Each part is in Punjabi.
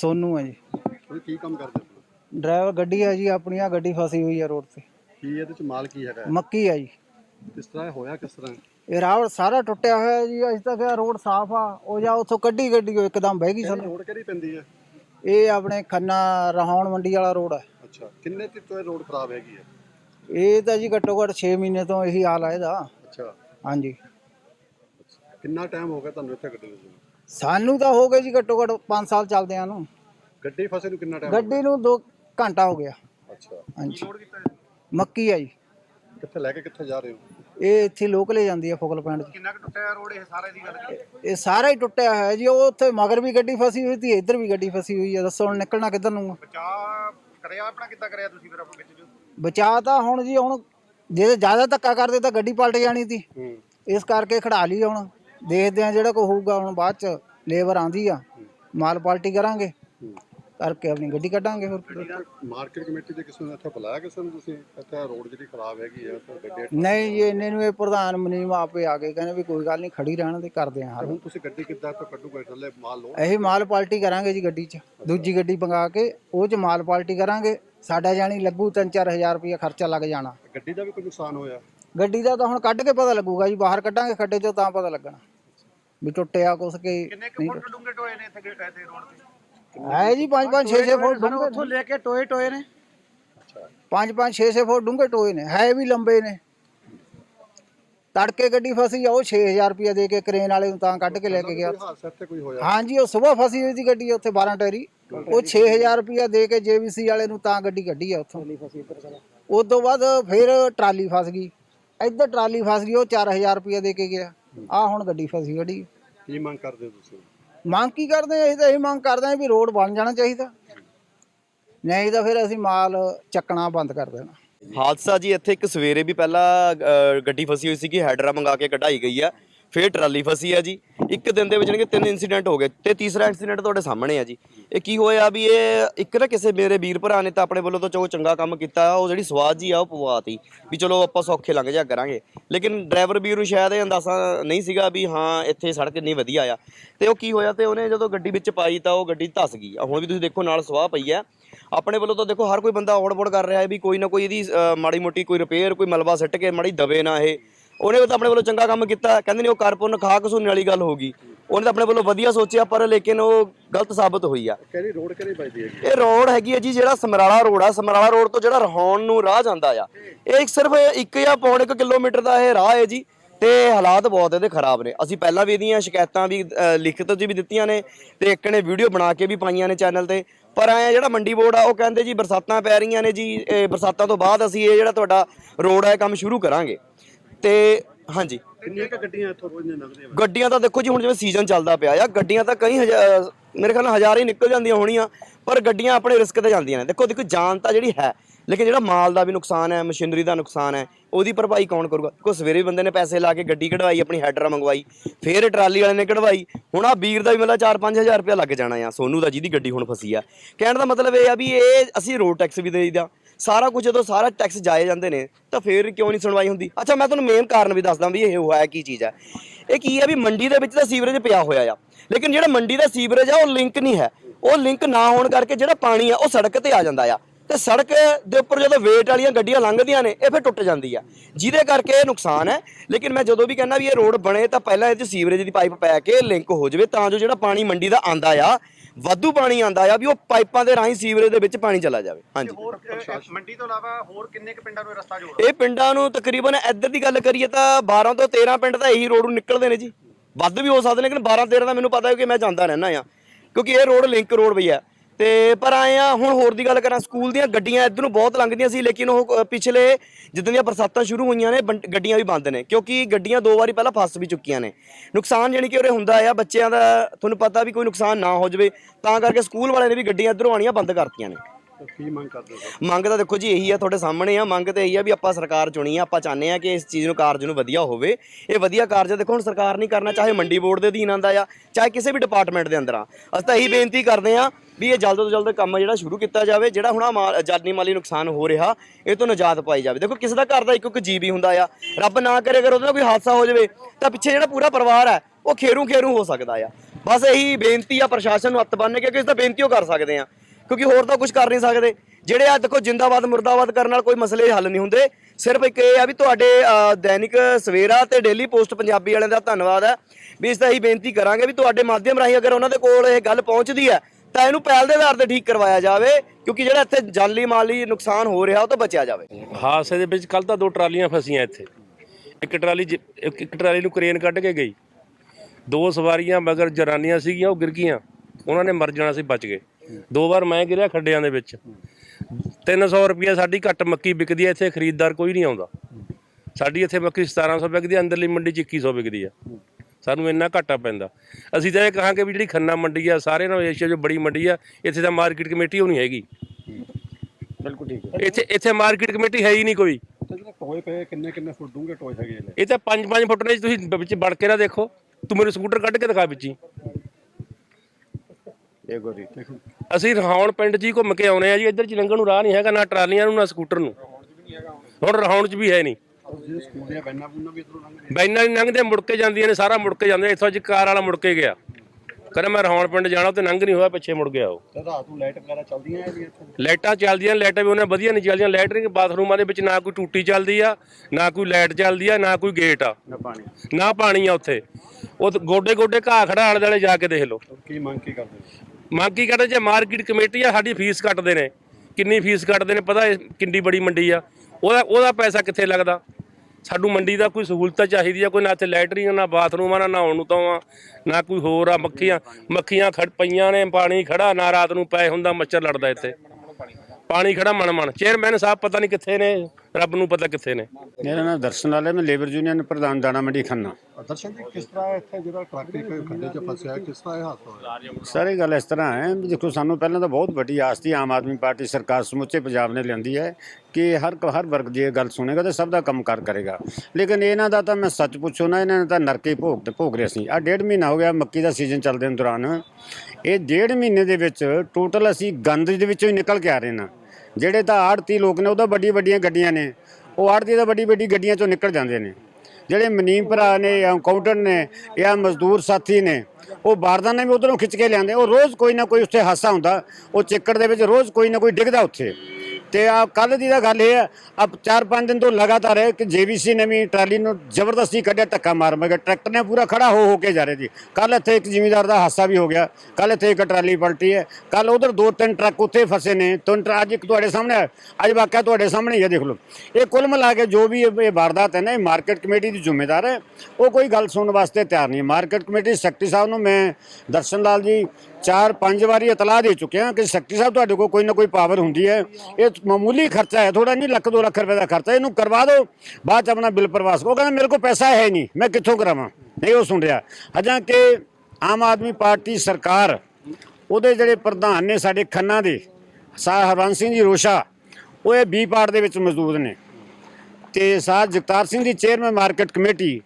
ਸੋਨੂ ਹੈ ਜੀ। ਤੁਸੀਂ ਕੀ ਕੰਮ ਕਰਦੇ ਹੋ ਡਰਾਈਵਰ ਗੱਡੀ ਹੈ ਜੀ ਆਪਣੀ ਆ ਗੱਡੀ ਫਸੀ ਹੋਈ ਹੈ ਰੋਡ ਤੇ। ਕੀ ਇਹਦੇ ਚ ਮਾਲ ਕੀ ਹੈਗਾ? ਹੈ? ਮੱਕੀ ਹੈ ਜੀ। ਕਿਸ ਤਰ੍ਹਾਂ ਇਹ ਹੋਇਆ ਕਿਸ ਤਰ੍ਹਾਂ? ਇਹ ਰਾਵੜ ਸਾਰਾ ਟੁੱਟਿਆ ਹੋਇਆ ਹੈ ਜੀ ਅਜੇ ਤੱਕ ਇਹ ਰੋਡ ਸਾਫ਼ ਆ ਉਹ ਜਾ ਉੱਥੋਂ ਕੱਢੀ ਗੱਡੀ ਉਹ ਇੱਕਦਮ ਬਹਿ ਗਈ ਸਾਨੂੰ ਰੋਡ ਕਿਹੜੀ ਪੈਂਦੀ ਹੈ ਇਹ ਆਪਣੇ ਖੰਨਾ ਰਹਾਉਣ ਮੰਡੀ ਵਾਲਾ ਰੋਡ ਹੈ ਅੱਛਾ ਕਿੰਨੇ ਚਿਰ ਤੋਂ ਇਹ ਰੋਡ ਖਰਾਬ ਹੈਗੀ ਹੈ ਇਹ ਤਾਂ ਜੀ ਘੱਟੋ ਘੱਟ 6 ਮਹੀਨੇ ਤੋਂ ਇਹੀ ਹਾਲ ਹੈ ਇਹਦਾ। ਅੱਛਾ। ਹਾਂਜੀ। ਕਿੰਨਾ ਟਾਈਮ ਹੋ ਗਿਆ ਤੁਹਾਨੂੰ ਇੱਥੇ ਗੱਡੀ ਨੂੰ? ਸਾਨੂੰ ਤਾਂ ਹੋ ਗਏ ਜੀ ਘੱਟੋ ਘੱਟ 5 ਸਾਲ ਚੱਲਦਿਆਂ ਨੂੰ। ਗੱਡੀ ਫਸੇ ਨੂੰ ਕਿੰਨਾ ਟਾਈਮ ਗੱਡੀ ਨੂੰ 2 ਘੰਟਾ ਹੋ ਗਿਆ। ਅੱਛਾ। ਹਾਂਜੀ। ਲੋਡ ਕੀਤਾ ਹੈ? ਮੱਕੀ ਹੈ ਜੀ। ਕਿੱਥੇ ਲੈ ਕੇ ਕਿੱਥੇ ਜਾ ਰਹੇ ਹੋ? ਇਹ ਇੱਥੇ ਲੋਕ ਲੈ ਜਾਂਦੀ ਹੈ ਫੁਕਲ ਪਿੰਡ 'ਚ। ਕਿੰਨਾ ਕੁ ਟੁੱਟਿਆ ਰੋਡ ਇਹ ਸਾਰੇ ਦੀ ਗੱਲ ਇਹ ਸਾਰਾ ਹੀ ਟੁੱਟਿਆ ਹੋਇਆ ਜੀ ਉਹ ਉੱਥੇ ਮਗਰ ਵੀ ਗੱਡੀ ਫਸੀ ਹੋਈ ਸੀ ਇੱਧਰ ਵੀ ਗੱਡੀ ਫਸੀ ਹੋਈ ਹੈ ਦੱਸੋ ਹੁਣ ਨਿਕਲਣਾ ਕਿੱਧਰ ਨੂੰ ਆ? ਬਚਾ ਕਰਿਆ ਆਪਣਾ ਕਿੱਦਾਂ ਕਰਿਆ ਤੁਸੀਂ ਫਿਰ ਆਪਣੇ ਵਿੱਚ ਜੋ? ਬਚਾ ਤਾਂ ਹੁਣ ਜੀ ਹੁਣ ਜੇ ਜ਼ਿਆਦਾ ਧੱਕਾ ਕਰਦੇ ਤਾਂ ਗੱਡੀ ਪਲਟ ਜਾਣੀ ਸੀ। ਹੂੰ। ਇਸ ਕਰਕੇ ਖੜਾ ਲਈ ਹੁਣ। ਦੇਖਦੇ ਆ ਜਿਹੜਾ ਕੋ ਹੋਊਗਾ ਹੁਣ ਬਾਅਦ ਚ ਲੇਬਰ ਆਂਦੀ ਆ ਮਾਲ ਪਾਲਟੀ ਕਰਾਂਗੇ। ਕਰਕੇ ਆਪਣੀ ਗੱਡੀ ਕੱਢਾਂਗੇ ਹੋਰ ਮਾਰਕੀਟ ਕਮੇਟੀ ਦੇ ਕਿਸੇ ਨੇ ਇੱਥੇ ਬੁਲਾਇਆ ਕਿਸੇ ਨੂੰ ਤੁਸੀਂ? ਇੱਥੇ ਰੋਡ ਜਿਹੜੀ ਖਰਾਬ ਹੈਗੀ ਹੈ ਫਿਰ ਗੱਡੀ ਨਹੀਂ ਜੀ ਇੰਨੇ ਨੂੰ ਇਹ ਪ੍ਰਧਾਨ ਮਨੀਮ ਆਪੇ ਆ ਕੇ ਕਹਿੰਦੇ ਵੀ ਕੋਈ ਗੱਲ ਨਹੀਂ ਖੜੀ ਰਹਿਣ ਦੇ ਕਰਦੇ ਆ ਹੁਣ ਤੁਸੀਂ ਗੱਡੀ ਕਿੱਦਾਂ ਤੋਂ ਕੱਢੂਗੇ ਥੱਲੇ ਮਾਲ ਲੋ ਇਹੀ ਮਾਲ ਪਾਲਟੀ ਕਰਾਂਗੇ ਜੀ ਗੱਡੀ 'ਚ ਦੂਜੀ ਗੱਡੀ ਮੰਗਾ ਕੇ ਉਹ 'ਚ ਮਾਲ ਪਾਲਟੀ ਕਰਾਂਗੇ ਸਾਡਾ ਜਾਣੀ ਲੱਗੂ 3-4000 ਰੁਪਏ ਖਰਚਾ ਲੱਗ ਜਾਣਾ। ਗੱਡੀ ਦਾ ਵੀ ਕੋਈ ਨੁਕਸਾਨ ਹੋਇਆ? ਗੱਡੀ ਦਾ ਤਾਂ ਹੁਣ ਕੱਢ ਕੇ ਪਤਾ ਲੱਗੂਗਾ ਜੀ ਬਾਹਰ ਕੱਢਾਂਗੇ ਖੱਡੇ 'ਚੋਂ ਤਾਂ ਪਤਾ ਲੱਗਣਾ। ਵੀ ਟੁੱਟਿਆ ਕੁਛ ਕਿ ਨਹੀਂ ਟੁੱਟਿਆ। ਡੂੰਗੇ ਟੋਏ ਨੇ ਇੱਥੇ ਇੱਥੇ ਰੋਡ ਤੇ? ਹੈ ਜੀ 5-5 6-6 ਫੁੱਟ ਡੂੰਘੇ ਉੱਥੋਂ ਲੈ ਕੇ ਟੋਏ ਟੋਏ ਨੇ। ਅੱਛਾ। 5-5 6-6 ਫੁੱਟ ਡੂੰਘੇ ਟੋਏ ਨੇ ਹੈ ਵੀ ਲੰਬੇ ਨੇ। ਤੜਕੇ ਗੱਡੀ ਫਸੀ ਆ ਉਹ 6000 ਰੁਪਏ ਦੇ ਕੇ ਕਰੇਨ ਵਾਲੇ ਨੂੰ ਤਾਂ ਕੱਢ ਕੇ ਲੈ ਕੇ ਗਿਆ। ਹਾਦਸਾ ਇੱਥੇ ਕੋਈ ਹੋਇਆ? ਹਾਂਜੀ ਉਹ ਸਵੇਰ ਫਸੀ ਹੋਈ ਸੀ ਗੱਡੀ ਉੱਥੇ 12 ਟੈਰੀ। ਉਹ 6000 ਰੁਪਏ ਦੇ ਕੇ ਜੇਬੀਸੀ ਵਾਲੇ ਨੂੰ ਤਾਂ ਗੱਡੀ ਕੱਢੀ ਆ ਉੱਥੋਂ। ਉਸ ਤੋਂ ਬਾਅਦ ਫਿਰ ਟਰਾਲੀ ਫਸ ਗਈ। ਇੱਧਰ ਟਰਾਲੀ ਫਸ ਗਈ ਉਹ 4000 ਰੁਪਏ ਦੇ ਕੇ ਗਿਆ। ਆ ਹੁਣ ਗੱਡੀ ਫਸੀ ਖੜੀ ਕੀ ਮੰਗ ਕਰਦੇ ਹੋ ਤੁਸੀਂ? ਮੰਗ ਕੀ ਕਰਦੇ ਆ ਅਸੀਂ ਤਾਂ ਇਹ ਮੰਗ ਕਰਦੇ ਆ ਵੀ ਰੋਡ ਬਣ ਜਾਣਾ ਚਾਹੀਦਾ। ਨਹੀਂ ਤਾਂ ਫਿਰ ਅਸੀਂ ਮਾਲ ਚੱਕਣਾ ਬੰਦ ਕਰ ਦੇਣਾ। ਹਾਦਸਾ ਜੀ ਇੱਥੇ ਇੱਕ ਸਵੇਰੇ ਵੀ ਪਹਿਲਾਂ ਅ, ਗੱਡੀ ਫਸੀ ਹੋਈ ਸੀ ਕਿ ਹੈਡਰਾ ਮੰਗਾ ਕੇ ਕਢਾਈ ਗਈ ਆ। ਫਿਰ ਟਰਾਲੀ ਫਸੀ ਆ ਜੀ। ਇੱਕ ਦਿਨ ਦੇ ਵਿੱਚ ਜਾਣੀ ਕਿ ਤਿੰਨ ਇਨਸੀਡੈਂਟ ਹੋ ਗਏ ਤੇ ਤੀਸਰਾ ਇਨਸੀਡੈਂਟ ਤੁਹਾਡੇ ਸਾਹਮਣੇ ਆ ਜੀ। ਇਹ ਕੀ ਹੋਇਆ ਵੀ ਇਹ ਇੱਕ ਨਾ ਕਿਸੇ ਮੇਰੇ ਵੀਰ ਭਰਾ ਨੇ ਤਾਂ ਆਪਣੇ ਵੱਲੋਂ ਤਾਂ ਚੋ ਚੰਗਾ ਕੰਮ ਕੀਤਾ, ਉਹ ਜਿਹੜੀ ਸਵਾਦ ਜੀ ਆ, ਉਹ ਪਵਾਤੀ ਵੀ ਚਲੋ ਆਪਾਂ ਸੌਖੇ ਲੰਘ ਜਾ ਕਰਾਂਗੇ। ਲੇਕਿਨ ਡਰਾਈਵਰ ਵੀਰ ਨੂੰ ਸ਼ਾਇਦ ਇਹ ਅੰਦਾਜ਼ਾ ਨਹੀਂ ਸੀਗਾ ਵੀ ਹਾਂ, ਇੱਥੇ ਸੜਕ ਇੰਨੀ ਵਧੀਆ ਆ। ਤੇ ਉਹ ਕੀ ਹੋਇਆ ਤੇ ਉਹਨੇ ਜਦੋਂ ਗੱਡੀ ਵਿੱਚ ਪਾਈ ਤਾਂ ਉਹ ਗੱਡੀ ਧਸ ਗਈ। ਹੁਣ ਵੀ ਤੁਸੀਂ ਦੇਖੋ ਨਾਲ ਸਵਾਹ ਪਈ ਆ। ਆਪਣੇ ਵੱਲੋਂ ਤਾਂ ਦੇਖੋ ਹਰ ਕੋਈ ਬੰਦਾ ਔੜ-ਬੜ ਕਰ ਰਿਹਾ ਹੈ ਵੀ ਕੋਈ ਨਾ ਕੋਈ ਇਹਦੀ ਮਾੜੀ ਮੋਟੀ ਕੋਈ ਰਿਪੇਅਰ ਕੋਈ ਮਲਬਾ ਸਿੱਟ ਕੇ ਮਾੜੀ ਦਵੇ ਨਾ ਇਹ। ਉਹਨੇ ਤਾਂ ਆਪਣੇ ਵੱਲੋਂ ਚੰਗਾ ਕੰਮ ਕੀਤਾ ਕਹਿੰਦੇ ਨੇ ਉਹ ਕਰਪੁੰਨ ਖਾ ਕਸੂਨ ਵਾਲੀ ਗੱਲ ਹੋ ਗਈ। ਉਹਨੇ ਤਾਂ ਆਪਣੇ ਵੱਲੋਂ ਵਧੀਆ ਸੋਚਿਆ ਪਰ ਲੇਕਿਨ ਉਹ ਗਲਤ ਸਾਬਤ ਹੋਈ ਆ। ਕਿਹੜੀ ਰੋਡ ਕਿਹੜੀ ਵੱਜਦੀ ਹੈਗੀ? ਇਹ ਰੋਡ ਹੈਗੀ ਹੈ ਜੀ ਜਿਹੜਾ ਸਮਰਾਲਾ ਰੋਡ ਆ ਸਮਰਾਲਾ ਰੋਡ ਤੋਂ ਜਿਹੜਾ ਰਹਾਉਣ ਨੂੰ ਰਾਹ ਜਾਂਦਾ ਆ। ਇਹ ਸਿਰਫ ਇੱਕ ਜਾਂ ਪੌਣ ਇੱਕ ਕਿਲੋਮੀਟਰ ਦਾ ਇਹ ਰਾਹ ਹੈ ਜੀ ਤੇ ਹਾਲਾਤ ਬਹੁਤ ਇਹਦੇ ਖਰਾਬ ਨੇ। ਅਸੀਂ ਪਹਿਲਾਂ ਵੀ ਇਹਦੀਆਂ ਸ਼ਿਕਾਇਤਾਂ ਵੀ ਲਿਖਤ 'ਚ ਵੀ ਦਿੱਤੀਆਂ ਨੇ ਤੇ ਇੱਕ ਨੇ ਵੀਡੀਓ ਬਣਾ ਕੇ ਵੀ ਪਾਈਆਂ ਨੇ ਚੈਨਲ ਤੇ। ਪਰ ਐ ਜਿਹੜਾ ਮੰਡੀ ਬੋਰਡ ਆ ਉਹ ਕਹਿੰਦੇ ਜੀ ਬਰਸਾਤਾਂ ਪੈ ਰਹੀਆਂ ਨੇ ਜੀ ਬਰਸਾਤਾਂ ਤੋਂ ਬਾਅਦ ਅਸੀਂ ਇਹ ਜਿਹੜਾ ਤੁਹਾਡਾ ਰੋਡ ਹੈ ਕੰਮ ਸ਼ੁਰੂ ਕਰਾਂਗੇ। ਤੇ ਹਾਂਜੀ। ਕਿੰਨੀਆਂ ਕੁ ਗੱਡੀਆਂ ਇੱਥੋਂ ਰੋਜ਼ ਦੀਆਂ ਲੰਘਦੀਆਂ ਗੱਡੀਆਂ ਤਾਂ ਦੇਖੋ ਜੀ ਹੁਣ ਜਿਵੇਂ ਸੀਜ਼ਨ ਚੱਲਦਾ ਪਿਆ ਆ ਗੱਡੀਆਂ ਤਾਂ ਕਈ ਮੇਰੇ ਖਿਆਲ ਨਾਲ ਹਜ਼ਾਰ ਹੀ ਨਿਕਲ ਜਾਂਦੀਆਂ ਹੋਣੀਆਂ ਪਰ ਗੱਡੀਆਂ ਆਪਣੇ ਰਿਸਕ ਤੇ ਜਾਂਦੀਆਂ ਨੇ। ਦੇਖੋ ਦੇਖੋ ਜਾਨ ਤਾਂ ਜਿਹੜੀ ਹੈ ਲੇਕਿਨ ਜਿਹੜਾ ਮਾਲ ਦਾ ਵੀ ਨੁਕਸਾਨ ਹੈ ਮਸ਼ੀਨਰੀ ਦਾ ਨੁਕਸਾਨ ਹੈ ਉਹਦੀ ਭਰਪਾਈ ਕੌਣ ਕਰੂਗਾ? ਕੋ ਸਵੇਰੇ ਵੀ ਬੰਦੇ ਨੇ ਪੈਸੇ ਲਾ ਕੇ ਗੱਡੀ ਕਢਵਾਈ ਆਪਣੀ ਹੈਡਰ ਮੰਗਵਾਈ ਫੇਰ ਟਰਾਲੀ ਵਾਲੇ ਨੇ ਕਢਵਾਈ ਹੁਣ ਆ ਵੀਰ ਦਾ ਵੀ ਮਤਲਬ 4-5000 ਰੁਪਇਆ ਲੱਗ ਜਾਣਾ ਆ ਸੋਨੂ ਦਾ ਜਿਹਦੀ ਗੱਡੀ ਹੁਣ ਫਸੀ ਆ। ਕਹਿਣ ਦਾ ਮਤਲਬ ਇਹ ਆ ਵੀ ਇਹ ਅਸੀਂ ਰੋਡ ਟੈਕਸ ਵੀ ਦੇਈਦਾ। ਸਾਰਾ ਕੁਝ ਜਦੋਂ ਸਾਰਾ ਟੈਕਸ ਜਾਏ ਜਾਂਦੇ ਨੇ, ਤਾਂ ਫੇਰ ਕਿਉਂ ਨਹੀਂ ਸੁਣਵਾਈ ਹੁੰਦੀ? ਅੱਛਾ, ਮੈਂ ਤੁਹਾਨੂੰ ਮੇਨ ਕਾਰਨ ਵੀ ਦੱਸਦਾ ਵੀ ਇਹ ਹੋਇਆ ਕੀ ਚੀਜ਼ ਹੈ। ਇਹ ਕੀ ਹੈ ਵੀ ਮੰਡੀ ਦੇ ਵਿੱਚ ਤਾਂ ਸੀਵਰੇਜ ਪਿਆ ਹੋਇਆ ਆ, ਲੇਕਿਨ ਜਿਹੜਾ ਮੰਡੀ ਦਾ ਸੀਵਰੇਜ ਆ, ਉਹ ਲਿੰਕ ਨਹੀਂ ਹੈ। ਉਹ ਲਿੰਕ ਨਾ ਹੋਣ ਕਰਕੇ ਜਿਹੜਾ ਪਾਣੀ ਆ, ਉਹ ਸੜਕ ਤੇ ਆ ਜਾਂਦਾ ਆ। ਤੇ ਸੜਕ ਦੇ ਉੱਪਰ ਜਦੋਂ ਵੇਟ ਵਾਲੀਆਂ ਗੱਡੀਆਂ ਲੰਘਦੀਆਂ ਨੇ, ਇਹ ਫਿਰ ਟੁੱਟ ਜਾਂਦੀ ਆ। ਜਿਹਦੇ ਕਰਕੇ ਇਹ ਨੁਕਸਾਨ ਹੈ। ਲੇਕਿਨ ਮੈਂ ਜਦੋਂ ਵੀ ਕਹਿੰਦਾ ਵੀ ਇਹ ਰੋਡ ਬਣੇ, ਤਾਂ ਪਹਿਲਾਂ ਇਹ 'ਚ ਸੀਵਰੇਜ ਦੀ ਪਾਈਪ ਪੈ ਕੇ ਲਿੰਕ ਹੋ ਜਾਵੇ, ਤਾਂ ਜੋ ਜਿਹੜਾ ਪਾਣੀ ਮੰਡੀ ਦਾ ਆਂਦਾ ਆ ਵਾਧੂ ਪਾਣੀ ਆਂਦਾ ਆ ਵੀ ਉਹ ਪਾਈਪਾਂ ਦੇ ਰਾਹੀਂ ਸੀਵਰੇਜ ਦੇ ਵਿੱਚ ਪਾਣੀ ਚਲਾ ਜਾਵੇ। ਹਾਂਜੀ। ਹੋਰ ਅਹ, ਮੰਡੀ ਤੋਂ ਇਲਾਵਾ ਹੋਰ ਕਿੰਨੇ ਕੁ ਪਿੰਡਾਂ ਨੂੰ ਇਹ ਰਸਤਾ ਜੋੜ ਇਹ ਪਿੰਡਾਂ ਨੂੰ ਤਕਰੀਬਨ ਇੱਧਰ ਦੀ ਗੱਲ ਕਰੀਏ ਤਾਂ 12 ਤੋਂ 13 ਪਿੰਡ ਤਾਂ ਇਹੀ ਰੋਡ ਨੂੰ ਨਿਕਲਦੇ ਨੇ ਜੀ। ਵੱਧ ਵੀ ਹੋ ਸਕਦੇ ਨੇ ਲੇਕਿਨ 12 13 ਦਾ ਮੈਨੂੰ ਪਤਾ ਹੈ ਕਿ ਮੈਂ ਜਾਂਦਾ ਰਹਿਣਾ ਆ। ਕਿਉਂਕਿ ਇਹ ਰੋਡ ਲਿੰਕ ਰੋਡ ਵੀ ਆ। ਤੇ ਪਰ ਆਏ ਆ, ਹੁਣ ਹੋਰ ਦੀ ਗੱਲ ਕਰਾਂ, ਸਕੂਲ ਦੀਆਂ ਗੱਡੀਆਂ ਇੱਧਰ ਨੂੰ ਬਹੁਤ ਲੰਘਦੀਆਂ ਸੀ, ਲੇਕਿਨ ਉਹ ਪਿਛਲੇ ਜਿੱਦਾਂ ਦੀਆਂ ਬਰਸਾਤਾਂ ਸ਼ੁਰੂ ਹੋਈਆਂ ਨੇ, ਬੰ- ਗੱਡੀਆਂ ਵੀ ਬੰਦ ਨੇ, ਕਿਉਂਕਿ ਗੱਡੀਆਂ ਦੋ ਵਾਰੀ ਪਹਿਲਾਂ ਫਸ ਵੀ ਚੁੱਕੀਆਂ ਨੇ। ਨੁਕਸਾਨ ਜਾਣੀ ਕਿ ਉਰੇ ਹੁੰਦਾ ਆ, ਬੱਚਿਆਂ ਦਾ ਤੁਹਾਨੂੰ ਪਤਾ ਵੀ ਕੋਈ ਨੁਕਸਾਨ ਨਾ ਹੋ ਜਾਵੇ, ਤਾਂ ਕਰਕੇ ਸਕੂਲ ਵਾਲਿਆਂ ਨੇ ਵੀ ਗੱਡੀਆਂ ਇੱਧਰੋਂ ਆਉਣੀਆਂ ਬੰਦ ਕਰਤੀਆਂ ਨੇ। ਕੀ ਮੰਗ ਕਰਦੇ ਹੋ? ਮੰਗ ਤਾਂ ਦੇਖੋ ਜੀ ਇਹੀ ਆ ਤੁਹਾਡੇ ਸਾਹਮਣੇ ਆ ਮੰਗ ਤਾਂ ਇਹੀ ਆ ਵੀ ਆਪਾਂ ਸਰਕਾਰ ਚੁਣੀ ਆ ਆਪਾਂ ਚਾਹੁੰਦੇ ਆ ਕਿ ਇਸ ਚੀਜ਼ ਨੂੰ ਕਾਰਜ ਨੂੰ ਵਧੀਆ ਹੋਵੇ। ਇਹ ਵਧੀਆ ਕਾਰਜ ਆ, ਦੇਖੋ ਹੁਣ ਸਰਕਾਰ ਨਹੀਂ ਕਰਨਾ ਚਾਹੇ ਮੰਡੀ ਬੋਰਡ ਦੇ ਅਧੀਨ ਆਂਦਾ ਆ ਚਾਹੇ ਕਿਸੇ ਵੀ ਡਿਪਾਰਟਮੈਂਟ ਦੇ ਅੰਦਰ ਆ। ਅਸੀਂ ਤਾਂ ਇਹੀ ਬੇਨਤੀ ਕਰਦੇ ਆ ਵੀ ਇਹ ਜਲਦ ਤੋਂ ਜਲਦ ਕੰਮ ਜਿਹੜਾ ਸ਼ੁਰੂ ਕੀਤਾ ਜਾਵੇ ਜਿਹੜਾ ਹੁਣ ਆਹ ਮਾਲ ਜਾਨੀ ਮਾਲੀ ਨੁਕਸਾਨ ਹੋ ਰਿਹਾ ਇਹ ਤੋਂ ਨਿਜਾਤ ਪਾਈ ਜਾਵੇ। ਦੇਖੋ ਕਿਸੇ ਦਾ ਘਰ ਦਾ ਇੱਕ ਇੱਕ ਜੀਵ ਹੀ ਹੁੰਦਾ ਆ ਰੱਬ ਨਾ ਕਰੇ ਅਗਰ ਉਹਦੇ ਨਾਲ ਕੋਈ ਹਾਦਸਾ ਹੋ ਜਾਵੇ ਤਾਂ ਪਿੱਛੇ ਜਿਹੜਾ ਪੂਰਾ ਪਰਿਵਾਰ ਹੈ ਉਹ ਖੇਰੂ ਖੇਰੂ ਹੋ ਸਕਦਾ ਆ। ਬਸ ਇਹੀ ਬੇਨਤੀ ਆ ਪ੍ਰਸ਼ਾਸਨ ਨੂੰ ਹੱਥ ਬੰਨ੍ਹ ਕੇ ਕਿ ਇਸ ਤਾਂ ਬੇਨਤੀ ਉਹ ਕਰ ਸਕਦੇ ਆ। ਕਿਉਂਕਿ ਹੋਰ ਤਾਂ ਕੁਝ ਕਰ ਨਹੀਂ ਸਕਦੇ। ਜਿਹੜੇ ਆ ਦੇਖੋ ਜਿੰਦਾਬਾਦ, ਮੁਰਦਾਬਾਦ ਕਰਨ ਨਾਲ ਕੋਈ ਮਸਲੇ ਹੱਲ ਨਹੀਂ ਹੁੰਦੇ। ਸਿਰਫ ਇੱਕ ਇਹ ਆ ਵੀ ਤੁਹਾਡੇ ਦੈਨਿਕ ਸਵੇਰਾ ਤੇ ਡੇਲੀ ਪੋਸਟ ਪੰਜਾਬੀ ਵਾਲਿਆਂ ਦਾ ਧੰਨਵਾਦ ਹੈ। ਵੀ ਇਸ ਤਾਂ ਇਹੀ ਬੇਨਤੀ ਕਰਾਂਗੇ ਵੀ ਤੁਹਾਡੇ ਮਾਧਿਅਮ ਰਾਹੀਂ ਅਗਰ ਉਹਨਾਂ ਦੇ ਕੋਲ ਇਹ ਗੱਲ ਪਹੁੰਚਦੀ ਹੈ, ਤਾਂ ਇਹਨੂੰ ਪਹਿਲ ਦੇ ਆਧਾਰ ਤੇ ਠੀਕ ਕਰਵਾਇਆ ਜਾਵੇ। ਕਿਉਂਕਿ ਜਿਹੜਾ ਇੱਥੇ ਜਾਨੀ ਮਾਲੀ ਨੁਕਸਾਨ ਹੋ ਰਿਹਾ, ਉਹ ਤੋਂ ਬਚਿਆ ਜਾਵੇ। ਹਾਦਸੇ ਦੇ ਵਿੱਚ ਕੱਲ ਤਾਂ ਦੋ ਟਰਾਲੀਆਂ ਫਸੀਆਂ ਇੱਥੇ। ਇੱਕ ਟਰਾਲੀ ਇੱਕ ਟਰਾਲੀ ਨੂੰ ਕਰੇਨ ਕੱਢ ਕੇ ਗਈ। ਦੋ ਸਵਾਰੀਆਂ ਮਗਰ ਜਰਾਨੀਆਂ ਸੀਗੀਆਂ, ਉਹ ਗਿਰ ਗਈਆਂ। ਉਹਨਾਂ ਨੇ ਮਰ ਜਾਣਾ ਸੀ, ਬਚ ਗਏ। ਦੋ ਵਾਰ ਮੈਂ ਗਿਰਿਆ ਖੱਡਿਆਂ ਦੇ ਵਿੱਚ। 300 ਰੁਪਏ ਸਾਡੀ ਘੱਟ ਮੱਕੀ ਵਿਕਦੀ ਹੈ ਇੱਥੇ ਖਰੀਦਦਾਰ ਕੋਈ ਨਹੀਂ ਆਉਂਦਾ। ਸਾਡੀ ਇੱਥੇ ਮੱਕੀ 1700 ਵਿਕਦੀ ਹੈ ਅੰਦਰਲੀ ਮੰਡੀ 'ਚ 2100 ਵਿਕਦੀ ਆ ਸਾਨੂੰ ਇੰਨਾ ਘਾਟਾ ਪੈਂਦਾ। ਅਸੀਂ ਤਾਂ ਇਹ ਕਹਾਂਗੇ ਵੀ ਜਿਹੜੀ ਖੰਨਾ ਮੰਡੀ ਆ ਸਾਰੇ ਨਾਲੋਂ ਏਸ਼ੀਆ 'ਚ ਬੜੀ ਮੰਡੀ ਆ ਇੱਥੇ ਤਾਂ ਮਾਰਕੀਟ ਕਮੇਟੀ ਹੋਣੀ ਹੈਗੀ। ਬਿਲਕੁਲ ਠੀਕ ਹੈ। ਇੱਥੇ ਇੱਥੇ ਮਾਰਕੀਟ ਕਮੇਟੀ ਹੈ ਹੀ ਨਹੀਂ ਕੋਈ। ਤੇ ਜਿਹੜੇ ਟੋਏ ਪਏ ਕਿੰਨੇ ਕਿੰਨੇ ਫੁੱਟ ਡੂੰਘੇ ਟੋਏ ਹੈਗੇ ਨੇ ਇਹ ਤਾਂ 5-5 ਫੁੱਟ ਨੇ ਤੁਸੀਂ ਵਿੱਚ ਵੜ ਕੇ ਨਾ ਦੇਖੋ। ਤੂੰ ਮੈਨੂੰ ਸਕੂਟਰ ਕੱਢ ਕੇ ਦਿਖਾ ਵਿੱਚ ਹੀ। ਇਹ ਗੋਰੀ ਅਸੀਂ ਰਹਾਉਣ ਪਿੰਡ ਹੀ ਘੁੰਮ ਕੇ ਆਉਨੇ ਆ ਜੀ ਇੱਧਰ ਚ ਲੰਘਣ ਨੂੰ ਰਾਹ ਨਹੀਂ ਹੈਗਾ ਨਾ ਟਰਾਲੀਆਂ ਨੂੰ ਨਾ ਸਕੂਟਰ ਨੂੰ। ਹੁਣ ਰਹਾਉਣ 'ਚ ਵੀ ਹੈ ਨਹੀਂ। ਬੈਨਾਂ ਨਹੀਂ ਲੰਘਦੇ ਮੁੜ ਕੇ ਜਾਂਦੀਆਂ ਨੇ ਸਾਰਾ ਮੁੜ ਕੇ ਜਾਂਦੇ ਇੱਥੋਂ ਅੱਜ ਕਾਰ ਵਾਲਾ ਮੁੜ ਕੇ ਗਿਆ। ਕਹਿੰਦਾ ਮੈਂ ਰਹਾਉਣ ਪਿੰਡ ਜਾਣਾ ਤੇ ਲੰਘ ਨਹੀਂ ਹੋਇਆ ਪਿੱਛੇ ਮੁੜ ਗਿਆ ਉਹ। ਰਾਤ ਨੂੰ ਲਾਈਟ ਵਗੈਰਾ ਚੱਲਦੀਆਂ ਹੈਗੀਆਂ ਇੱਥੇ ਲਾਈਟਾਂ ਚੱਲਦੀਆਂ ਲਾਈਟਾਂ ਵੀ ਉਹਨਾਂ ਵਧੀਆ ਨਹੀਂ ਚੱਲਦੀਆਂ। ਲੈਟਰਿੰਗ ਬਾਥਰੂਮਾਂ ਦੇ ਵਿੱਚ ਨਾ ਕੋਈ ਟੂਟੀ ਚੱਲਦੀ ਆ ਨਾ ਕੋਈ ਲਾਈਟ ਚੱਲਦੀ ਆ ਨਾ ਕੋਈ ਗੇਟ ਆ। ਨਾ ਪਾਣੀ। ਨਾ ਪਾਣੀ ਆ ਉੱਥੇ। ਉਹ ਗੋਡੇ ਗੋਡੇ ਘਾਹ ਖੜਾ ਆਲੇ ਦੁਆਲੇ ਜਾ ਕੇ ਦੇਖ ਲਓ। ਕੀ ਮੰਗ ਕੀ ਕਰਦੇ? ਮੰਗ ਕੀ ਕਰਦੇ ਜੇ ਮਾਰਕੀਟ ਕਮੇਟੀ ਆ, ਸਾਡੀ ਫੀਸ ਕੱਟਦੇ ਨੇ। ਕਿੰਨੀ ਫੀਸ ਕੱਟਦੇ ਨੇ ਪਤਾ ਕਿੰਨੀ ਬੜੀ ਮੰਡੀ ਆ। ਉਹਦਾ ਉਹਦਾ ਪੈਸਾ ਕਿੱਥੇ ਲੱਗਦਾ? ਸਾਨੂੰ ਮੰਡੀ ਦਾ ਕੋਈ ਸਹੂਲਤਾਂ ਚਾਹੀਦੀ ਆ ਕੋਈ ਨਾ ਇੱਥੇ ਲੈਟਰਿੰਗ ਨਾ ਬਾਥਰੂਮ ਆ ਨਾ ਨਹਾਉਣ ਨੂੰ ਤਾਂ ਆ ਨਾ ਕੋਈ ਹੋਰ ਆ ਮੱਖੀਆਂ ਮੱਖੀਆਂ ਖੜ ਪਈਆਂ ਨੇ, ਪਾਣੀ ਖੜਾ, ਨਾ ਰਾਤ ਨੂੰ ਪੈ ਹੁੰਦਾ, ਮੱਛਰ ਲੜਦਾ ਇੱਥੇ। ਪਾਣੀ ਖੜਾ ਮਣ ਮਣ ਚੇਅਰਮੈਨ ਸਾਹਿਬ ਪਤਾ ਨਹੀਂ ਕਿੱਥੇ ਨੇ। ਰੱਬ ਨੂੰ ਪਤਾ ਕਿੱਥੇ ਨੇ। ਮੇਰਾ ਨਾਮ ਦਰਸ਼ਨ ਲਾਲ ਹੈ ਮੈਂ ਲੇਬਰ ਯੂਨੀਅਨ ਪ੍ਰਧਾਨ ਦਾਣਾ ਮੰਡੀ ਖੰਨਾ। ਦਰਸ਼ਨ ਜੀ ਕਿਸ ਤਰ੍ਹਾਂ ਇੱਥੇ ਜਿਹੜਾ ਟਰੱਕ ਇੱਕ ਖੱਡੇ 'ਚ ਫਸਿਆ ਕਿਸ ਤਰ੍ਹਾਂ ਇਹ ਹਾਦਸਾ ਹੋਇਆ? ਸਾਰੀ ਗੱਲ ਇਸ ਤਰ੍ਹਾਂ ਹੈ ਵੀ ਦੇਖੋ ਸਾਨੂੰ ਪਹਿਲਾਂ ਤਾਂ ਬਹੁਤ ਵੱਡੀ ਆਸ ਸੀ ਆਮ ਆਦਮੀ ਪਾਰਟੀ ਸਰਕਾਰ ਸਮੁੱਚੇ ਪੰਜਾਬ ਨੇ ਲਿਆਂਦੀ ਹੈ ਕਿ ਹਰ ਹਰ ਵਰਗ ਜੇ ਇਹ ਗੱਲ ਸੁਣੇਗਾ ਤਾਂ ਸਭ ਦਾ ਕੰਮ ਕਾਰ ਕਰੇਗਾ। ਲੇਕਿਨ ਇਹਨਾਂ ਦਾ ਤਾਂ ਮੈਂ ਸੱਚ ਪੁੱਛੋ ਨਾ ਇਹਨਾਂ ਨੇ ਤਾਂ ਨਰਕੇ ਭੋਗ ਤੇ ਭੋਗ ਰਹੇ ਸੀ। ਆ ਡੇਢ ਮਹੀਨਾ ਹੋ ਗਿਆ ਮੱਕੀ ਦਾ ਸੀਜ਼ਨ ਚੱਲਦੇ ਦੌਰਾਨ। ਇਹ ਡੇਢ ਮਹੀਨੇ ਦੇ ਵਿੱਚ ਟੋਟਲ ਅਸੀਂ ਗੰਦ ਦੇ ਵਿੱਚੋਂ ਹੀ ਨਿਕਲ ਕੇ ਆ ਰਹੇ ਨਾ। ਜਿਹੜੇ ਤਾਂ ਆੜਤੀ ਲੋਕ ਨੇ ਉਹਦਾ ਵੱਡੀ ਵੱਡੀਆਂ ਗੱਡੀਆਂ ਨੇ। ਉਹ ਆੜਤੀ ਦਾ ਵੱਡੀ ਵੱਡੀ ਗੱਡੀਆਂ ਚੋਂ ਨਿਕਲ ਜਾਂਦੇ ਨੇ। ਜਿਹੜੇ ਮਨੀਮ ਭਰਾ ਨੇ, ਜਾਂ ਅਕਾਊਂਟੈਂਟ ਨੇ, ਜਾਂ ਮਜ਼ਦੂਰ ਸਾਥੀ ਨੇ, ਉਹ ਬਾਰਦਾਨੇ ਵੀ ਉਧਰੋਂ ਖਿੱਚ ਕੇ ਲਿਆਂਦੇ ਉਹ ਰੋਜ਼ ਕੋਈ ਨਾ ਕੋਈ ਉੱਥੇ ਹਾਸਾ ਹੁੰਦਾ। ਉਹ ਚਿੱਕੜ ਦੇ ਵਿੱਚ ਰੋਜ਼ ਕੋਈ ਨਾ ਕੋਈ ਡਿੱਗਦਾ ਉੱਥੇ। ਤੇ ਆ ਕੱਲ ਦੀ ਤਾਂ ਗੱਲ ਇਹ ਹੈ ਅਬ 4-5 ਦਿਨ ਤੋਂ ਲਗਾਤਾਰ ਹੈ ਕਿ ਜੇਬੀਸੀ ਨੇ ਵੀ ਟਰਾਲੀ ਨੂੰ ਜ਼ਬਰਦਸਤੀ ਕੱਢਿਆ, ਧੱਕਾ ਮਾਰ ਮਾਰ ਟਰੈਕਟਰ ਨੇ ਪੂਰਾ ਖੜਾ ਹੋ ਹੋ ਕੇ ਜਾ ਰਿਹਾ ਜੀ। ਕੱਲ ਇੱਥੇ ਇੱਕ ਜ਼ਿਮੀਦਾਰ ਦਾ ਹਾਸਾ ਵੀ ਹੋ ਗਿਆ। ਕੱਲ ਇੱਥੇ ਇੱਕ ਟਰਾਲੀ ਪਲਟੀ ਹੈ। ਕੱਲ ਉਧਰ ਦੋ ਤਿੰਨ ਟਰੱਕ ਉੱਥੇ ਫਸੇ ਨੇ। ਤਿੰਨ ਟਰ- ਅੱਜ ਇੱਕ ਤੁਹਾਡੇ ਸਾਹਮਣੇ ਹੈ। ਅੱਜ ਵਾਕਿਆ ਤੁਹਾਡੇ ਸਾਹਮਣੇ ਹੀ ਹੈ, ਦੇਖ ਲਓ। ਇਹ ਕੁੱਲ ਮਿਲਾ ਕੇ ਜੋ ਵੀ ਇਹ ਇਹ ਵਾਰਦਾਤ ਹੈ ਨਾ, ਇਹ ਮਾਰਕੀਟ ਕਮੇਟੀ ਦੀ ਜ਼ਿੰਮੇਦਾਰ ਹੈ। ਉਹ ਕੋਈ ਗੱਲ ਸੁਣਨ ਵਾਸਤੇ ਤਿਆਰ ਨਹੀਂ ਮਾਰਕੀਟ ਕਮੇਟੀ ਸੈਕਟਰੀ ਸਾਹਿਬ ਨੂੰ ਮੈਂ ਦਰਸ਼ਨ ਲਾਲ ਜੀ ਚਾਰ ਪੰਜ ਵਾਰੀ ਇਤਲਾਹ ਦੇ ਚੁੱਕੇ ਹਾਂ ਕਿ ਸੈਕਟਰੀ ਸਾਹਿਬ ਤੁਹਾਡੇ ਕੋਲ ਕੋਈ ਨਾ ਕੋਈ ਪਾਵਰ ਹੁੰਦੀ ਹੈ। ਇਹ ਮਾਮੂਲੀ ਖਰਚਾ ਹੈ ਥੋੜਾ ਨਹੀਂ, ਲੱਖ 2 ਲੱਖ ਰੁਪਏ ਦਾ ਖਰਚਾ ਇਹਨੂੰ ਕਰਵਾ ਦਿਓ, ਬਾਅਦ ਚ ਆਪਣਾ ਬਿੱਲ ਪ੍ਰਵਾਸ ਉਹ ਕਹਿੰਦਾ, ਮੇਰੇ ਕੋਲ ਪੈਸਾ ਹੈ ਨਹੀਂ, ਮੈਂ ਕਿੱਥੋਂ ਕਰਾਵਾਂ? ਨਹੀਂ, ਉਹ ਸੁਣ ਰਿਹਾ। ਅਜਾਂ ਕਿ ਆਮ ਆਦਮੀ ਪਾਰਟੀ ਸਰਕਾਰ, ਉਹਦੇ ਜਿਹੜੇ ਪ੍ਰਧਾਨ ਨੇ ਸਾਡੇ ਖੰਨਾ ਦੇ, ਸਾ ਹਰਵੰਸ ਸਿੰਘ ਜੀ ਰੋਸ਼ਾ, ਉਹ ਇਹ ਬੀ ਪਾਰਟ ਦੇ ਵਿੱਚ ਮੌਜੂਦ ਨੇ। ਤੇ ਸਾਹ Jagtar Singh ji chairman market committee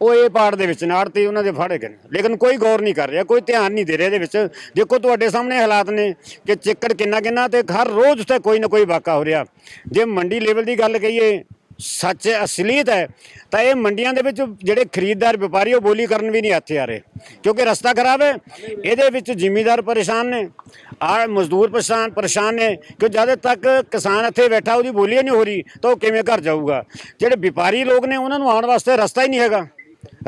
ਉਹ ਇਹ ਪਾੜ ਦੇ ਵਿੱਚ ਨਾੜ ਤੇ ਉਹਨਾਂ ਦੇ ਫੜੇ ਗਏ ਨੇ। ਲੇਕਿਨ ਕੋਈ ਗੌਰ ਨਹੀਂ ਕਰ ਰਿਹਾ, ਕੋਈ ਧਿਆਨ ਨਹੀਂ ਦੇ ਰਿਹਾ ਇਹਦੇ ਵਿੱਚ। ਦੇਖੋ ਤੁਹਾਡੇ ਸਾਹਮਣੇ ਹਾਲਾਤ ਨੇ ਕਿ ਚਿੱਕੜ ਕਿੰਨਾ ਕਿੰਨਾ ਤੇ ਹਰ ਰੋਜ਼ ਉੱਥੇ ਕੋਈ ਨਾ ਕੋਈ ਵਾਕਾ ਹੋ ਰਿਹਾ। ਜੇ ਮੰਡੀ ਲੈਵਲ ਦੀ ਗੱਲ ਕਹੀਏ, ਸੱਚ ਅਸਲੀਅਤ ਹੈ, ਤਾਂ ਇਹ ਮੰਡੀਆਂ ਦੇ ਵਿੱਚ ਜਿਹੜੇ ਖਰੀਦਦਾਰ ਵਪਾਰੀ ਉਹ ਬੋਲੀ ਕਰਨ ਵੀ ਨਹੀਂ ਇੱਥੇ ਆ ਰਹੇ। ਕਿਉਂਕਿ ਰਸਤਾ ਖਰਾਬ ਹੈ, ਇਹਦੇ ਵਿੱਚ ਜ਼ਿਮੀਦਾਰ ਪਰੇਸ਼ਾਨ ਨੇ, ਆ ਮਜ਼ਦੂਰ ਪਰੇਸ਼ਾਨ ਪਰੇਸ਼ਾਨ ਨੇ, ਕਿ ਜਦ ਤੱਕ ਕਿਸਾਨ ਇੱਥੇ ਬੈਠਾ, ਉਹਦੀ ਬੋਲੀ ਨਹੀਂ ਹੋ ਰਹੀ, ਤਾਂ ਉਹ ਕਿਵੇਂ ਘਰ ਜਾਊਗਾ? ਜਿਹੜੇ ਵਪਾਰੀ ਲੋਕ ਨੇ, ਉਹਨਾਂ ਨੂੰ ਆਉਣ ਵਾਸਤੇ ਰਸਤਾ ਹੀ ਨਹੀਂ ਹੈਗਾ।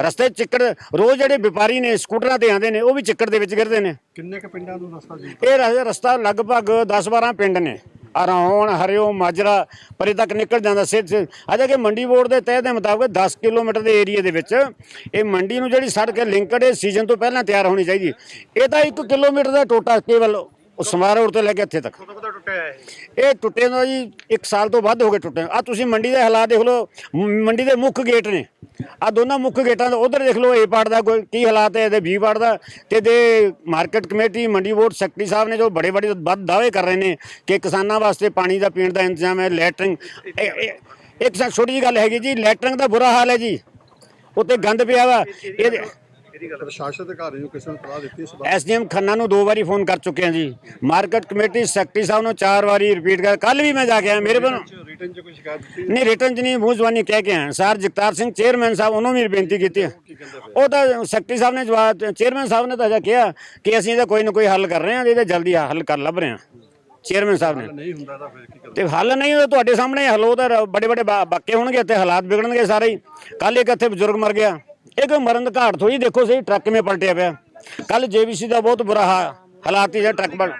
ਰਸਤੇ 'ਚ ਚਿੱਕੜ ਰੋਜ਼ ਜਿਹੜੇ ਵਪਾਰੀ ਨੇ ਸਕੂਟਰਾਂ ਤੇ ਆਉਂਦੇ ਨੇ ਉਹ ਵੀ ਚਿੱਕੜ ਦੇ ਵਿੱਚ ਗਿਰਦੇ ਨੇ। ਕਿੰਨੇ ਕ ਪਿੰਡਾਂ ਨੂੰ ਰਸਤਾ ਜੀ? ਇਹ ਰ- ਰਸਤਾ ਲਗਭਗ 10-12 ਪਿੰਡ ਨੇ। ਅਰਾਉਣ ਹਰਿਓ ਮਾਜਰਾ ਪਰੇ ਤੱਕ ਨਿਕਲ ਜਾਂਦਾ ਸਿੱਧ ਅਜੇ ਕਿ ਮੰਡੀ ਬੋਰਡ ਦੇ ਤਹਿ ਦੇ ਮੁਤਾਬਕ 10 ਕਿਲੋਮੀਟਰ ਦੇ ਏਰੀਆ ਦੇ ਵਿੱਚ ਇਹ ਮੰਡੀ ਨੂੰ ਜਿਹੜੀ ਸੜਕ ਹੈ ਲਿੰਕਡ ਇਹ ਸੀਜ਼ਨ ਤੋਂ ਪਹਿਲਾਂ ਤਿਆਰ ਹੋਣੀ ਚਾਹੀਦੀ ਇਹ ਤਾਂ 1 ਕਿਲੋਮੀਟਰ ਦਾ ਟੋਟਾ ਕੇਵਲ ਉਹ ਸਮਾਰਾ ਰੋਡ ਤੋਂ ਲੈ ਕੇ ਇੱਥੇ ਤੱਕ। ਕਦੋਂ ਕਦੋਂ ਟੁੱਟਿਆ ਇਹ? ਇਹ ਟੁੱਟੇ ਨੂੰ ਜੀ 1 ਸਾਲ ਤੋਂ ਵੱਧ ਹੋ ਗਏ ਟੁੱਟੇ ਆ ਤੁਸੀਂ ਮੰਡੀ ਦੇ ਹਾਲਾਤ ਦੇਖ ਲਓ। ਮ- ਮੰਡੀ ਦੇ ਮੁੱਖ ਗੇਟ ਨੇ। ਆ ਦੋਨਾਂ ਮੁੱਖ ਗੇਟਾਂ ਦਾ ਉਧਰ ਦੇਖ ਲਓ ਏ ਪਾਰਟ ਦਾ ਕੋਈ ਕੀ ਹਾਲਾਤ ਹੈ, ਇਹਦੇ ਬੀ ਪਾਰਟ ਦਾ ਤੇ ਦੇ market committee mandi board secretary ਸਾਹਿਬ ਨੇ ਜੋ ਬੜੇ ਬੜੇ ਵੱਧ ਦਾਅਵੇ ਕਰ ਰਹੇ ਨੇ ਕਿ ਕਿਸਾਨਾਂ ਵਾਸਤੇ ਪਾਣੀ ਦਾ, ਪੀਣ ਦਾ ਇੰਤਜ਼ਾਮ ਹੈ ਲੈਟਰਿੰਗ ਇੱਕ ਛੋਟੀ ਜਿਹੀ ਗੱਲ ਹੈਗੀ ਜੀ ਲੈਟਰਿੰਗ ਦਾ ਬੁਰਾ ਹਾਲ ਹੈ ਜੀ। ਉੱਤੇ ਗੰਦ ਪਿਆ ਵਾ। ਇਹਦੇ ਪ੍ਰਸ਼ਾਸਨ ਅਧਿਕਾਰੀ ਨੂੰ ਕਿਸੇ ਨੂੰ ਤਲਾਹ ਦਿੱਤੀ ਇਸ ਬਾਰੇ ਐਸਡੀਐਮ ਖੰਨਾ ਨੂੰ ਦੋ ਵਾਰੀ ਫੋਨ ਕਰ ਚੁੱਕੇ ਹਾਂ ਜੀ। ਮਾਰਕੀਟ ਕਮੇਟੀ ਸੈਕਟਰੀ ਸਾਹਿਬ ਨੂੰ ਚਾਰ ਵਾਰੀ ਰਿਪੀਟ ਕਰ ਕੱਲ ਵੀ ਮੈਂ ਜਾ ਕੇ ਆਇਆ ਮੇਰੇ ਵੱਲੋਂ। ਰਿਟਰਨ 'ਚ ਕੋਈ ਸ਼ਿਕਾਇਤ ਦਿੱਤੀ ਨਹੀਂ ਰਿਟਰਨ ਚ ਨਹੀਂ ਮੂੰਹ ਜ਼ਬਾਨੀ ਕਹਿ ਕੇ ਆਇਆ। ਸਰ ਜਗਤਾਰ ਸਿੰਘ ਚੇਅਰਮੈਨ ਸਾਹਿਬ ਉਹਨੂੰ ਵੀ ਬੇਨਤੀ ਕੀਤੀ ਹੈ। ਉਹ ਤਾਂ ਸੈਕਟਰੀ ਸਾਹਿਬ ਨੇ ਜਵਾਬ ਚੇਅਰਮੈਨ ਸਾਹਿਬ ਨੇ ਤਾਂ ਅਜਾ ਕਿਹਾ ਕਿ ਅਸੀਂ ਇਹਦਾ ਕੋਈ ਨਾ ਕੋਈ ਹੱਲ ਕਰ ਰਹੇ ਹਾਂ ਇਹਦਾ ਜਲਦੀ ਹੱਲ ਕਰ ਲੱਭ ਰਹੇ ਹਾਂ। ਚੇਅਰਮੈਨ ਸਾਹਿਬ ਨੇ। ਨਹੀਂ ਹੁੰਦਾ ਤਾਂ ਫਿਰ ਕੀ ਕਰਨਾ ਤੇ ਹੱਲ ਨਹੀਂ ਹੋਇਆ ਤੁਹਾਡੇ ਸਾਹਮਣੇ ਹੱਲ ਉਹਦਾ ਬੜੇ ਬੜੇ ਬਾਕੇ ਹੋਣਗੇ ਇੱਥੇ ਹਾਲਾਤ ਵਿਗੜਨਗੇ ਸਾਰੇ ਹੀ। ਕੱਲ ਇੱਕ ਇੱਥੇ ਬਜ਼ੁਰਗ ਮਰ ਗਿਆ। ਇਹ ਕੋਈ ਮਰਨ ਦੀ ਘਾਟ ਥੋੜੀ ਦੇਖੋ ਸਹੀ, ਟਰੱਕ ਕਿਵੇਂ ਪਲਟਿਆ ਪਿਆ। ਕੱਲ ਜੇਬੀਸੀ ਦਾ ਬਹੁਤ ਬੁਰਾ ਹਾ- ਹਾਲਾਤ ਹੀ ਹੈ, ਟਰੱਕ ਪਲ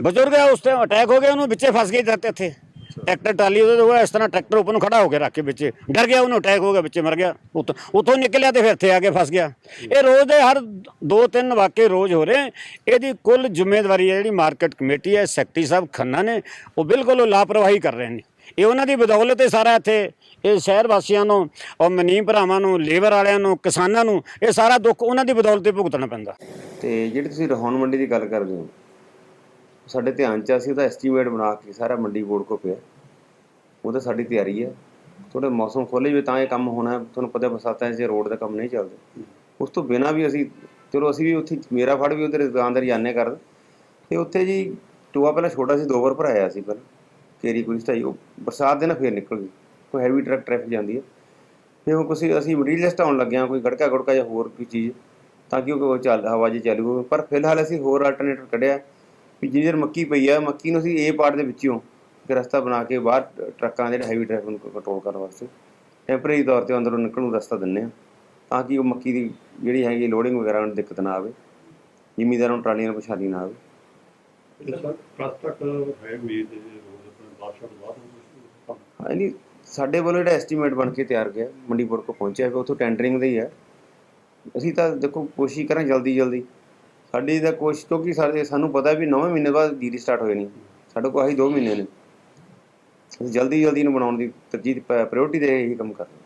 ਬਜ਼ੁਰਗ ਹੈ ਉਸ ਤੇ ਅਟੈਕ ਹੋ ਗਿਆ ਉਹਨੂੰ, ਵਿੱਚੇ ਫਸ ਗਈ ਤੇ ਇੱਥੇ। ਟਰੈਕਟਰ, ਟਰਾਲੀ ਉਹਦੇ ਤੋਂ ਇਸ ਤਰ੍ਹਾਂ ਟਰੈਕਟਰ ਉੱਪਰ ਨੂੰ ਖੜਾ ਹੋ ਕੇ ਰੱਖ ਕੇ ਵਿੱਚੇ। ਡਰ ਗਿਆ ਉਹਨੂੰ ਅਟੈਕ ਹੋ ਗਿਆ, ਵਿੱਚੇ ਮਰ ਗਿਆ। ਉੱਥੋਂ ਉੱਥੋਂ ਨਿਕਲਿਆ ਤੇ ਫਿਰ ਇੱਥੇ ਆ ਕੇ ਫਸ ਗਿਆ। ਇਹ ਰੋਜ਼ ਦੇ ਹਰ ਦੋ ਤਿੰਨ ਵਾਕੇ ਰੋਜ਼ ਹੋ ਰਹੇ। ਇਹਦੀ ਕੁੱਲ ਜ਼ਿੰਮੇਵਾਰੀ ਹੈ ਜਿਹੜੀ ਮਾਰਕੀਟ ਕਮੇਟੀ ਹੈ, ਸੈਕਟਰੀ ਸਾਹਿਬ ਖੰਨਾ ਨੇ, ਉਹ ਬਿਲਕੁਲ ਉਹ ਲਾਪਰਵਾਹੀ ਕਰ ਰਹੇ ਨੇ। ਇਹ ਉਹਨਾਂ ਦੀ ਬਦੌਲਤ ਹੀ ਸਾਰਾ ਇੱਥੇ। ਇਹ ਸ਼ਹਿਰ ਵਾਸੀਆਂ ਨੂੰ ਔਰ ਮਨੀਮ ਭਰਾਵਾਂ ਨੂੰ, ਲੇਬਰ ਵਾਲਿਆਂ ਨੂੰ, ਕਿਸਾਨਾਂ ਨੂੰ ਇਹ ਸਾਰਾ ਦੁੱਖ ਉਹਨਾਂ ਦੀ ਬਦੌਲਤ ਹੀ ਭੁਗਤਣਾ ਪੈਂਦਾ। ਤੇ ਜਿਹੜੀ ਤੁਸੀਂ ਰਹਾਉਣ ਮੰਡੀ ਦੀ ਗੱਲ ਕਰਦੇ ਹੋ, ਸਾਡੇ ਧਿਆਨ ਚ ਅਸੀਂ ਉਹਦਾ ਐਸਟੀਮੇਟ ਬਣਾ ਕੇ ਸਾਰਾ ਮੰਡੀ ਬੋਰਡ ਕੋ ਪਿਆ। ਉਹਦਾ ਸਾਡੀ ਤਿਆਰੀ ਹੈ ਥੋੜਾ ਮੌਸਮ ਖੋਲੇ ਵੀ ਤਾਂ ਇਹ ਕੰਮ ਹੋਣਾ ਤੁਹਾਨੂੰ ਪਤਾ ਬਰਸਾਤਾਂ 'ਚ ਰੋਡ ਦਾ ਕੰਮ ਨਹੀਂ ਚੱਲਦਾ। ਉਸ ਤੋਂ ਬਿਨਾ ਵੀ ਅਸੀਂ, ਚਲੋ ਅਸੀਂ ਵੀ ਉੱਥੇ ਮੇਰਾ ਫੜ ਵੀ ਉਧਰ ਦੁਕਾਨਦਾਰੀ ਜਾਣੇ ਕਰ ਤੇ ਉੱਥੇ ਜੀ ਟੋਆ ਪਹਿਲਾਂ ਛੋਟਾ ਸੀ, ਦੋ ਵਾਰ ਭਰਾਇਆ ਸੀ ਪਹਿਲਾਂ। ਕੇਰੀ ਕੋਈ ਸਟਾਈ, ਉਹ ਬਰਸਾਤ ਦੇ ਨਾਲ ਫੇਰ ਨਿਕਲ ਗਈ। ਕੋਈ ਹੈਵੀ ਟਰੱਕ ਟ੍ਰੈਫਿਕ ਜਾਂਦੀ ਹੈ। ਫਿਰ ਉਹ ਕੁਛ ਅਸੀਂ ਮਟੀਰੀਅਲ ਹਟਾਉਣ ਲੱਗਿਆ ਕੋਈ ਗੜਕਾ ਗੜਕਾ ਜਾਂ ਹੋਰ ਕੋਈ ਚੀਜ਼, ਤਾਂ ਕਿ ਉਹ ਚੱਲ, ਹਵਾ 'ਚ ਚਾਲੂ ਹੋਵੇ ਪਰ ਫਿਲਹਾਲ ਅਸੀਂ ਹੋਰ ਆਲਟਰਨੇਟਿਵ ਕੱਢਿਆ ਵੀ ਜਿੰਨੀ ਦੇਰ ਮੱਕੀ ਪਈ ਆ, ਮੱਕੀ ਨੂੰ ਅਸੀਂ ਏ ਪਾਰਟ ਦੇ ਵਿੱਚੋਂ ਇੱਕ ਰਸਤਾ ਬਣਾ ਕੇ ਬਾਹਰ ਟਰੱਕਾਂ ਦੇ ਹੈਵੀ ਟ੍ਰੈਫਿਕ ਨੂੰ ਕੰਟਰੋਲ ਕਰਨ ਵਾਸਤੇ ਟੈਂਪਰੇਰੀ ਤੌਰ ਤੇ ਅੰਦਰੋਂ ਨਿਕਲਣ ਨੂੰ ਰਸਤਾ ਦਿੰਨੇ ਆ ਤਾਂ ਕਿ ਉਹ ਮੱਕੀ ਦੀ ਜਿਹੜੀ ਹੈਗੀ ਲੋਡਿੰਗ ਵਗੈਰਾ ਨੂੰ ਦਿੱਕਤ ਨਾ ਆਵੇ, ਜ਼ਿਮੀਦਾਰਾਂ ਨੂੰ ਟਰਾਲੀਆਂ ਨੂੰ ਪਛਾਣੀ ਨਾ ਆਵੇ। ਕਦ ਹੈ ਉਮੀਦ ਜੀ ਰੋਡ ਸਾਡੇ ਵੱਲੋਂ ਜਿਹੜਾ ਐਸਟੀਮੇਟ ਬਣ ਕੇ ਤਿਆਰ ਗਿਆ ਮੰਡੀ ਬੋਰਡ ਕੋ ਪਹੁੰਚਿਆ ਹੈ ਉੱਥੋਂ ਟੈਂਡਰਿੰਗ ਦਾ ਹੀ ਹੈ। ਅਸੀਂ ਤਾਂ ਦੇਖੋ ਕੋਸ਼ਿਸ਼ ਕਰਾਂ ਜਲਦੀ ਜਲਦੀ। ਸਾਡੀ ਤਾਂ ਕੋਸ਼ਿਸ਼, ਕਿਉਂਕਿ ਸਾਡੇ ਸਾਨੂੰ ਪਤਾ ਵੀ 9 ਮਹੀਨੇ ਬਾਅਦ ਜੀਰੀ ਸਟਾਰਟ ਹੋਏ ਨਹੀਂ ਸਾਡੇ ਕੋਲ ਆਹੀ 2 ਮਹੀਨੇ ਨੇ। ਅਸੀਂ ਜਲਦੀ ਜਲਦੀ ਨੂੰ ਬਣਾਉਣ ਦੀ ਤਰਜੀਹ ਪ੍ਰਾਇੋਰਟੀ ਦੇ ਇਹੀ ਕੰਮ ਕਰ ਰਹੇ